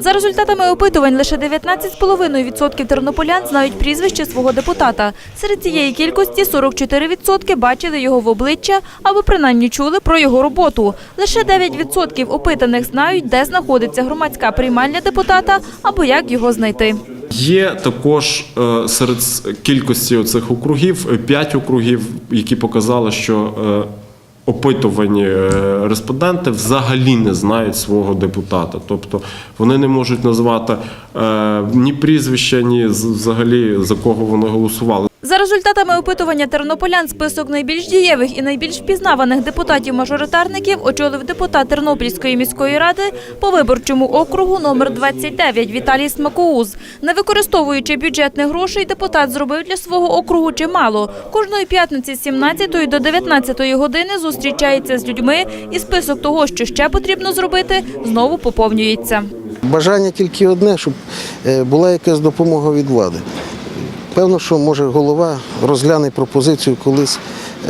За результатами опитувань, лише 19,5% тернополян знають прізвище свого депутата. Серед цієї кількості 44% бачили його в обличчя або принаймні чули про його роботу. Лише 9% опитаних знають, де знаходиться громадська приймальня депутата або як його знайти. Є також е, серед кількості оцих округів е, п'ять округів, які показали, що е, опитувані е, респонденти взагалі не знають свого депутата. Тобто вони не можуть назвати е, ні прізвища, ні взагалі за кого вони голосували. За результатами опитування тернополян список найбільш дієвих і найбільш впізнаваних депутатів-мажоритарників очолив депутат Тернопільської міської ради по виборчому округу номер 29 Віталій Смакоуз. Не використовуючи бюджетних грошей, депутат зробив для свого округу чимало. Кожної п'ятниці з 17 до 19 години зустрічається з людьми, і список того, що ще потрібно зробити, знову поповнюється. Бажання тільки одне, щоб е, була якась допомога від влади. Певно, що може голова розгляне пропозицію колись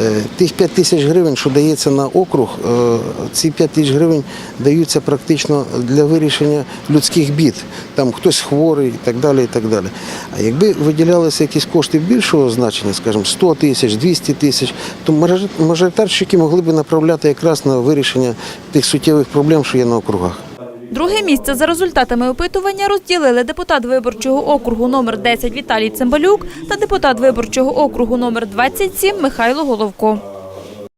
е, тих 5 тисяч гривень, що дається на округ, е, ці 5 тисяч гривень даються практично для вирішення людських бід. Там хтось хворий і так далі. і так далі. А якби виділялися якісь кошти більшого значення, скажімо, 100 тисяч, 200 тисяч, то мажоритарщики могли б направляти якраз на вирішення тих суттєвих проблем, що є на округах. Друге місце за результатами опитування розділили депутат виборчого округу номер 10 Віталій Цимбалюк та депутат виборчого округу номер 27 Михайло Головко.